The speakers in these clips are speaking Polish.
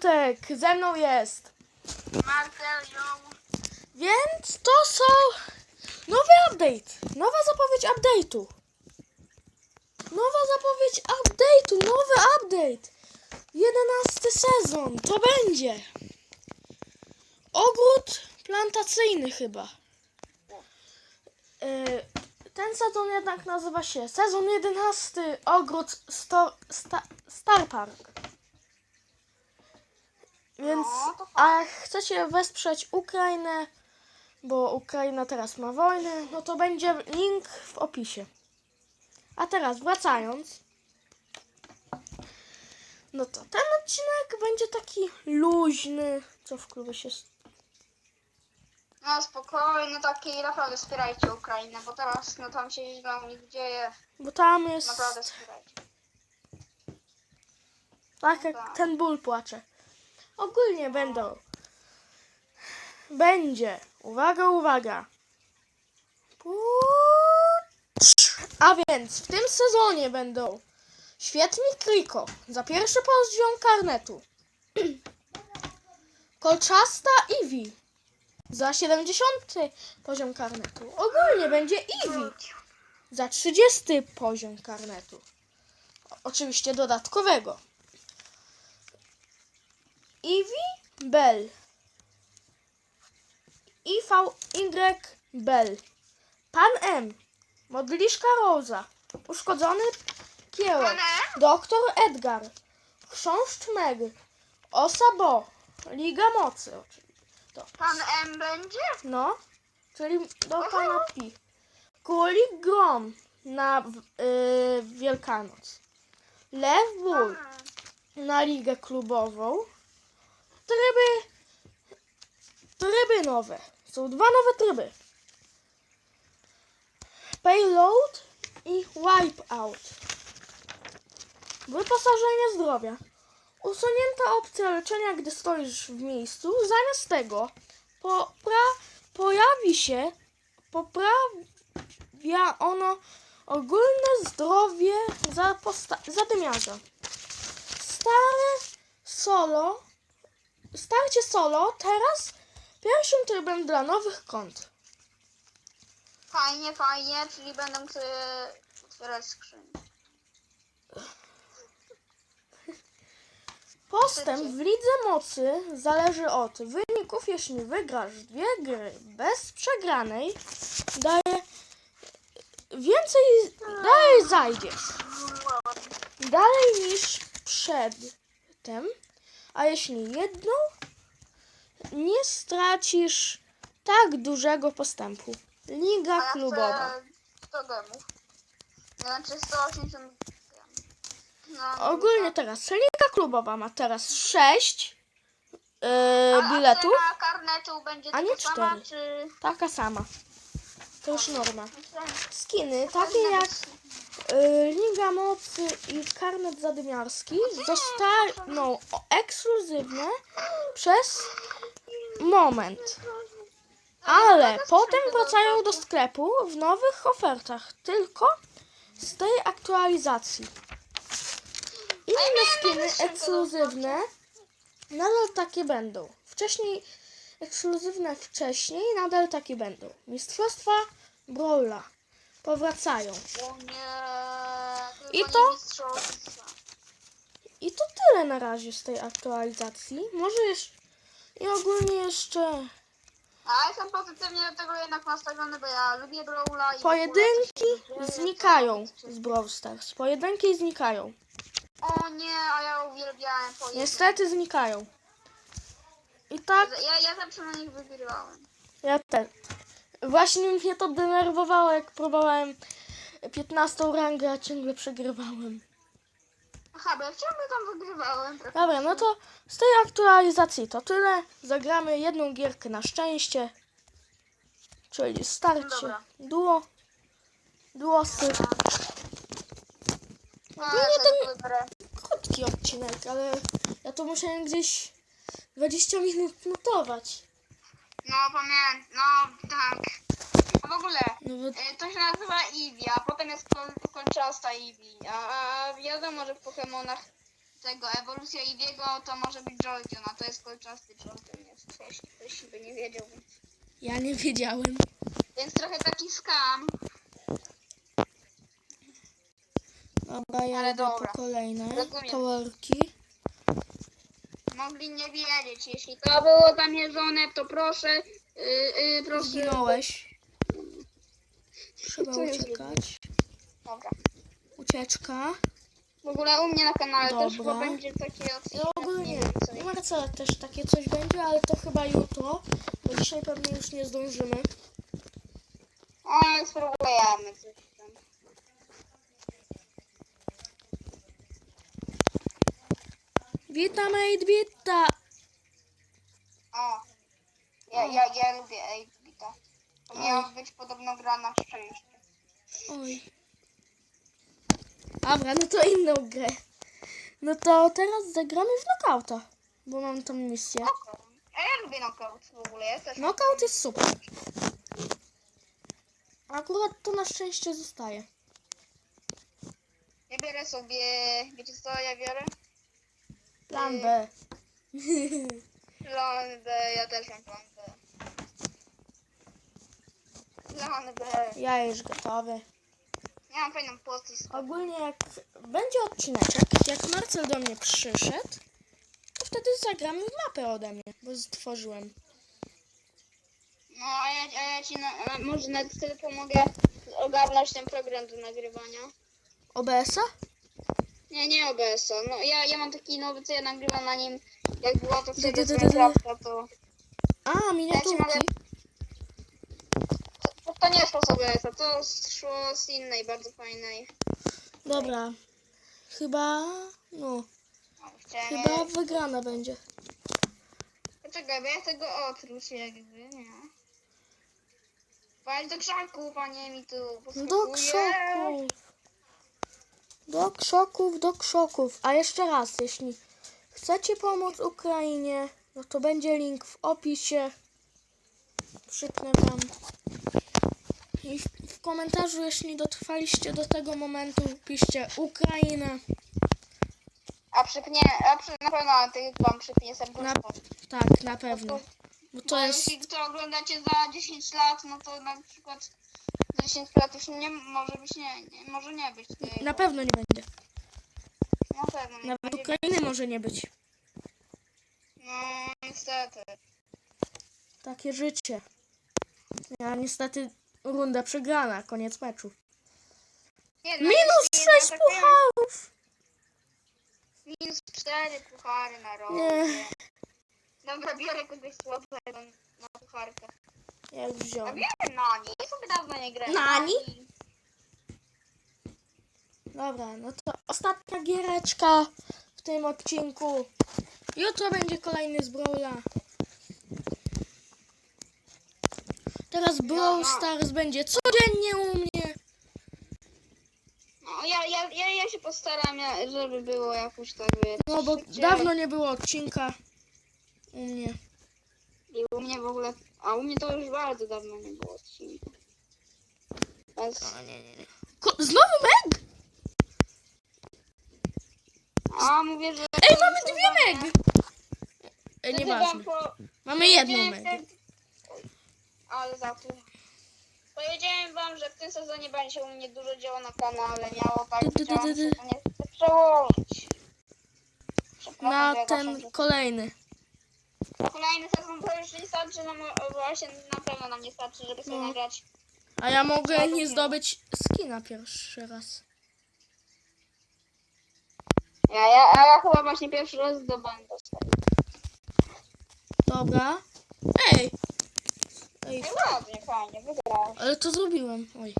piątek, ze mną jest. Marcel. Więc to są nowy update, nowa zapowiedź update'u. Nowa zapowiedź update'u, nowy update. Jedenasty sezon, to będzie. Ogród plantacyjny chyba. Yy, Ten sezon jednak nazywa się sezon 11 Ogród Sto, sta, Star Park. Więc, No, a chcecie wesprzeć Ukrainę, bo Ukraina teraz ma wojnę, no to będzie link w opisie. A teraz wracając, no to ten odcinek będzie taki luźny, co w klubie się... No spokojnie, taki naprawdę wspierajcie Ukrainę, bo teraz no tam się źle u nich dzieje. Bo tam jest Naprawdę wspierajcie. tak jak tak. ten ból płacze. Ogólnie będą... Będzie, uwaga, uwaga. A więc w tym sezonie będą Świetny Kriko za pierwszy poziom karnetu. Kolczasta Eevee za 70 poziom karnetu. Ogólnie będzie Eevee za 30 poziom karnetu. Oczywiście dodatkowego. Eevee Bell. IVY Bell. Pan M. Modliszka Rosa. Uszkodzony M? Doktor Edgar. Chrząszcz Meg. Osa Bo. Liga Mocy. To. Pan M będzie? No, czyli do pana Pi. Królik Grom na yy, Wielkanoc. Lew Ból na ligę klubową. Tryby. Tryby nowe. Są dwa nowe tryby. Payload i Wipeout. Wyposażenie zdrowia. Usunięta opcja leczenia, gdy stoisz w miejscu. Zamiast tego popra pojawi się, poprawia ono ogólne zdrowie zadymiarza. Stare solo, starcie solo teraz pierwszym trybem dla nowych kont. Fajnie, fajnie, czyli będę mógł sobie otwierać skrzynię. Postęp w lidze mocy zależy od wyników. Jeśli wygrasz dwie gry bez przegranej, daje więcej, dalej zajdziesz. Dalej niż przedtem, a jeśli jedną, nie stracisz tak dużego postępu. Liga A ja klubowa. chcę 100 gemów. Znaczy 180 gemów. No, Ogólnie teraz liga klubowa ma teraz 6 A- a biletów. cena karnetu będzie A nie taka sama, cztery. czy... Taka sama. To już norma. Skiny takie jak Liga Mocy i Karnet Zadymiarski zostaną ekskluzywne przez moment. Ale potem wracają do sklepu w nowych ofertach. Tylko z tej aktualizacji. Inne skiny ekskluzywne nadal takie będą. Wcześniej ekskluzywne wcześniej nadal takie będą. Mistrzostwa Brawla powracają. O nie... I to? I to tyle na razie z tej aktualizacji. Może jeszcze i ogólnie jeszcze A jestem pozytywnie do tego jednak nastawiony, bo ja lubię Brawla i... pojedynki znikają z Brawl Stars. Pojedynki znikają. O nie, a ja uwielbiałem pojedynki. Niestety znikają. I tak Ja, ja zawsze na nich wygrywałem. Ja też. Właśnie mnie to denerwowało, jak próbowałem 15 rangę, a ciągle przegrywałem. Aha, bo ja ciągle tam wygrywałem. Dobra, no to z tej aktualizacji to tyle. Zagramy jedną gierkę na szczęście. Czyli starcie. Dobra. Duo. Duosy. No, Ogólnie ten- wybiorę. Krótki odcinek, ale ja to musiałem gdzieś 20 minut notować. No pamiętam, no tak. A w ogóle, No bo y, to się nazywa Eevee, a potem jest kol- kolczasta Eevee. A, a wiadomo, że w Pokemonach tego ewolucja Iwiego to może być Jolteon, a to jest kolczasty Jolteon jest, jeśli ktoś by nie wiedział. Więc, Ja nie wiedziałem. więc trochę taki skam. Dobra, ja Ale dobra. po kolejne Rozumiem. powerki. Mogli nie wiedzieć. Jeśli to było zamierzone, to proszę, yy, yy, proszę. Zginąłeś. Trzeba Co uciekać. Dobra. Ucieczka. W ogóle u mnie na kanale też Dobra. chyba będzie takie odcinek. ogólnie nie wiem co. u Marcela też takie coś będzie, ale to chyba jutro, bo dzisiaj pewnie już nie zdążymy. O, spróbujemy coś tam. Witam, mate, wita. O. Ja, ja, ja lubię 8-bita. To miała być podobno gra na szczęście. Oj. Dobra, no to inną grę. No to teraz zagramy w knockouta, bo mam tą misję. Knockout. A ja lubię knockout w ogóle. Ja też Knockout jest super. Akurat to na szczęście zostaje. Ja biorę sobie. Wiecie co ja biorę? Plan B. Plan B, ja też mam plan B. Plan B. Ja już gotowy. Mam fajną postać. Ogólnie jak będzie odcineczek, jak Marcel do mnie przyszedł, to wtedy zagramy w mapę ode mnie, bo stworzyłem. No, a ja, a ja ci na, a może nawet wtedy pomogę ogarnąć ten program do nagrywania. OBS-a? Nie, nie OBS-a. No, ja, ja mam taki nowy, co ja nagrywam na nim. Jak była to wtedy dy, z. Minecrafta, to... A, Ja miniaturki. mogę... To, to nie szło z OBS-a, to szło z innej, bardzo fajnej. Dobra. Chyba, no, Chciałem... chyba wygrana będzie. Poczekaj, bo ja tego oprócz jakby, nie. Walić do krzaków, a nie mi tu Do krzoków. Do krzoków, do krzoków. A jeszcze raz, jeśli chcecie pomóc Ukrainie, no to będzie link w opisie. Przypnę wam. I w, komentarzu, jeśli dotrwaliście do tego momentu, piszcie Ukraina. A przypnie, a przy, na pewno ty wam przypnie serduszko. Na, tak, na pewno. Bo to jest. jeśli to oglądacie za 10 lat, no to na przykład 10 lat już nie może być nie, nie może nie być tego. Na pewno nie będzie. Na pewno nie Nawet będzie. Ukrainy może nie być. No niestety. Takie życie. Ja niestety runda przegrana, koniec meczu. Nie, no, Minus jeśli 6 zaatakują- pucharów! Minus 4 puchary na rok. Nie. Dobra, biorę kogoś słabego na pucharkę. Ja już A wziąłem. biorę Nani, ja sobie dawno nie grałem. Nani? Dobra, no to ostatnia giereczka w tym odcinku. Jutro będzie kolejny z Brawla. Teraz Brawl no. Stars będzie codziennie u mnie. No, ja, ja, ja, ja się postaram, ja- żeby było jakoś tak wiecie. No bo dawno nie było odcinka u mnie. I u mnie w ogóle, a u mnie to już bardzo dawno nie było odcinka. O, nie, nie, nie. Ko- Znowu Meg? a mówię, że... Ej, mamy dwie Meg! Ej, nieważne. po... Mamy jedną Meg. Ale za to. Powiedziałem wam, że w tym sezonie będzie się u mnie dużo działo na kanale. Miało tak, chciałam dy, dy. się to niestety przełożyć. Na ten kolejny. Kolejny sezon to już nie starczy, no mo- właśnie na pewno nam nie starczy, żeby sobie No. nagrać. A ja mogę nie zdobyć skina pierwszy raz. Ja, ja, a ja chyba właśnie pierwszy raz zdobędę dostać. Dobra. Ej! Ej, No ładnie, fajnie, wygrałeś. ale to zrobiłem. Oj.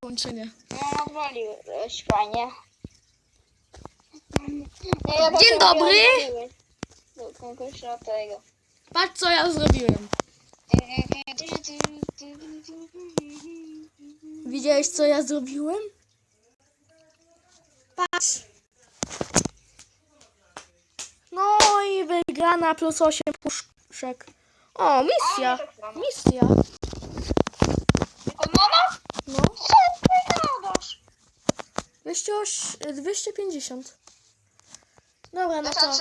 Połączenie. No, odwaliłeś, fajnie. Nie, ja Dzień dobry. Kogoś od tego. Patrz co ja zrobiłem. Widziałeś co ja zrobiłem? Patrz. No i wygrana plus 8 puszczek. O, misja. Misja. Mama? No. Co ty gadasz? 208 250. Dobra, no to?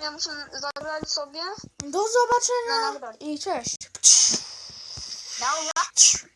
Ja muszę zabrać sobie. do zobaczenia No, dobra. i cześć. Dobra.